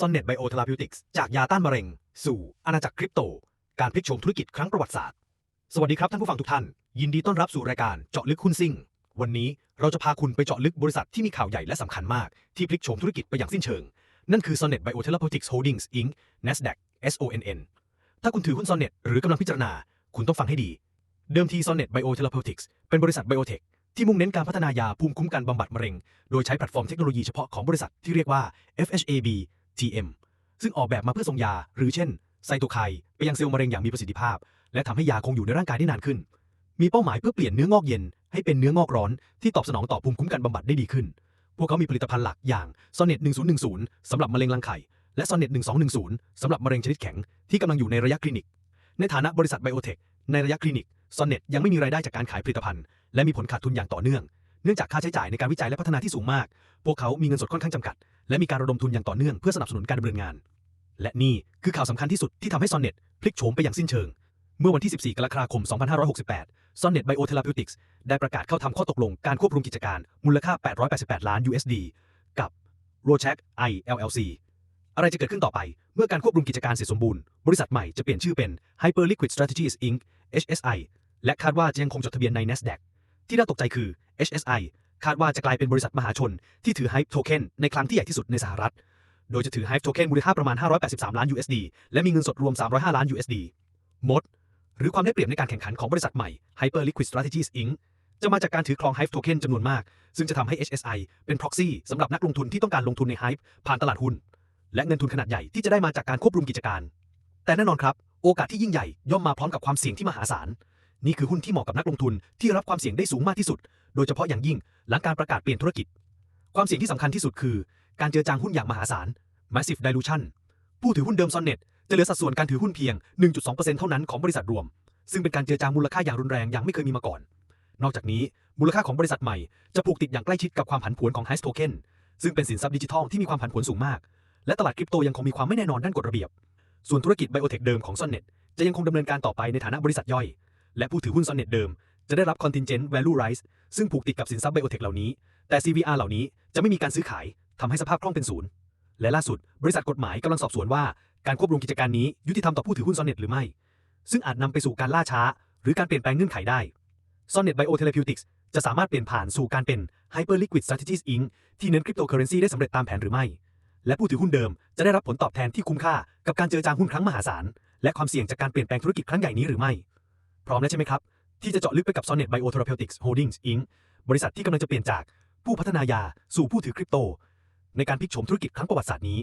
Sonnet Biotherapeutics จากยาต้านมะเร็ง สู่อาณาจักรคริปโต การพลิกโฉมธุรกิจครั้งประวัติศาสตร์ สวัสดีครับท่านผู้ฟังทุกท่าน ยินดีต้อนรับสู่รายการเจาะลึกหุ้นซิ่ง วันนี้เราจะพาคุณไปเจาะลึกบริษัทที่มีข่าวใหญ่และสำคัญมาก ที่พลิกโฉมธุรกิจไปอย่างสิ้นเชิง นั่นคือ Sonnet Biotherapeutics Holdings Inc. NASDAQ SONN ถ้าคุณถือหุ้น Sonnet หรือกำลังพิจารณา คุณต้องฟังให้ดี เดิมที Sonnet Biotherapeutics เป็นบริษัทไบโอเทคที่มุ่งเน้นการพัฒนายาภูมิคุ้มกันบำบัดมะเร็ง โดยใช้แพลตฟอร์มเทคโนโลยีเฉพาะของบริษัทที่เรียกว่า FHAB TM ซึ่งออกแบบมาเพื่อส่งยา หรือเช่น ไซโตไคน์ไปยังเซลล์มะเร็งอย่างมีประสิทธิภาพ และทำให้ยาคงอยู่ในร่างกายได้นานขึ้น มีเป้าหมายเพื่อเปลี่ยนเนื้องอกเย็น ให้เป็นเนื้องอกร้อนที่ตอบสนองต่อภูมิคุ้มกันบำบัดได้ดีขึ้น พวกเขามีผลิตภัณฑ์หลักอย่าง Sonnet 1010สำหรับมะเร็งรังไข่และ Sonnet 1210สำหรับมะเร็งชนิดแข็งที่กำลังอยู่ในระยะคลินิก ในฐานะบริษัทไบโอเทคในระยะคลินิก Sonnet ยังไม่มีรายได้จากการขายผลิตภัณฑ์และมีผลขาดทุนอย่างต่อเนื่อง เนื่องจากค่าใช้จ่ายในการวิจัยและพัฒนาที่สูงมาก พวกเขามีเงินสดค่อนข้างจำกัด และมีการระดมทุนอย่างต่อเนื่องเพื่อสนับสนุนการดำเนินงาน และนี่คือข่าวสำคัญที่สุดที่ทำให้ Sonnet พลิกโฉมไปอย่างสิ้นเชิง เมื่อวันที่ 14 กรกฎาคม 2568 Sonnet Biotherapeutics ได้ประกาศเข้าทำข้อตกลงการควบรวมกิจการมูลค่า 888 ล้าน USD กับ Rochak I LLC อะไรจะเกิดขึ้นต่อไป เมื่อการควบรวมกิจการเสร็จสมบูรณ์ บริษัทใหม่จะเปลี่ยนชื่อเป็น Hyper Liquid Strategies Inc. HSI และคาดว่าจะยังคงจดทะเบียนใน NASDAQ ที่น่าตกใจคือ HSI คาดว่าจะกลายเป็นบริษัทมหาชน ที่ถือ Hype Token ในครั้งที่ใหญ่ที่สุดในสหรัฐ โดยจะถือ Hype Token มูลค่าประมาณ 583 ล้าน USD และมีเงินสดรวม 305 ล้าน USD มด หรือความได้เปรียบในการแข่งขันของบริษัทใหม่ Hyper Liquid Strategies Inc. จะมาจากการถือครอง Hype Token จำนวนมาก ซึ่งจะทำให้ HSI เป็น proxy สำหรับนักลงทุนที่ต้องการลงทุนใน Hype ผ่านตลาดหุ้น และเงินทุนขนาดใหญ่ที่จะได้มาจากการควบรวมกิจการ แต่แน่นอนครับ โอกาสที่ยิ่งใหญ่ย่อมมาพร้อมกับความเสี่ยงที่มหาศาล นี่คือหุ้นที่เหมาะกับนักลงทุนที่รับความเสี่ยงได้สูงมากที่สุด โดยเฉพาะอย่างยิ่งหลังการประกาศเปลี่ยนธุรกิจ ความเสี่ยงที่สำคัญที่สุดคือ การเจือจางหุ้นอย่างมหาศาล massive dilution ผู้ถือหุ้นเดิม Sonnet จะเหลือสัดส่วนการถือหุ้นเพียง 1.2%เท่านั้นของบริษัทรวม ซึ่งเป็นการเจือจางมูลค่าอย่างรุนแรงอย่างไม่เคยมีมาก่อน นอกจากนี้มูลค่าของบริษัทใหม่จะผูกติดอย่างใกล้ชิดกับความผันผวนของ Hive Token ซึ่งเป็นสินทรัพย์ดิจิทัลที่มีความผันผวนสูงมาก และตลาดคริปโตยังคงมีความไม่แน่นอนด้านกฎระเบียบ ส่วนธุรกิจไบโอเทคเดิมของ Sonnet จะยังคงดำเนินการต่อไปในฐานะบริษัทย่อย และผู้ถือหุ้น Sonnet เดิมจะได้รับ contingent value rise ซึ่งผูกติดกับสินทรัพย์ไบโอเทคเหล่านี้ แต่ CVR เหล่านี้จะไม่มีการซื้อขายทำให้สภาพคล่องเป็นศูนย์ และล่าสุด บริษัทกฎหมายกำลังสอบสวนว่าการควบรวมกิจการนี้ยุติธรรมต่อผู้ถือหุ้น Sonnet หรือไม่ ซึ่งอาจนำไปสู่การล่าช้า หรือการเปลี่ยนแปลงเงื่อนไขได้ Sonnet Biotherapeutics จะสามารถเปลี่ยนผ่านสู่การเป็น Hyper Liquid Strategies Inc. ที่เน้นคริปโตเคอเรนซีได้สำเร็จตามแผนหรือไม่ และผู้ถือหุ้นเดิมจะได้รับผลตอบแทนที่คุ้มค่ากับการเจอจางหุ้นครั้งมหาศาล และความเสี่ยงจากการเปลี่ยนแปลงธุรกิจครั้งใหญ่นี้หรือไม่ พร้อมแล้วใช่ไหมครับ ที่จะเจาะลึกไปกับ Sonnet Biotherapeutics Holdings Inc. บริษัทที่กำลังจะเปลี่ยนจากผู้พัฒนายาสู่ผู้ถือคริปโต ในการพลิกโฉมธุรกิจครั้งประวัติศาสตร์นี้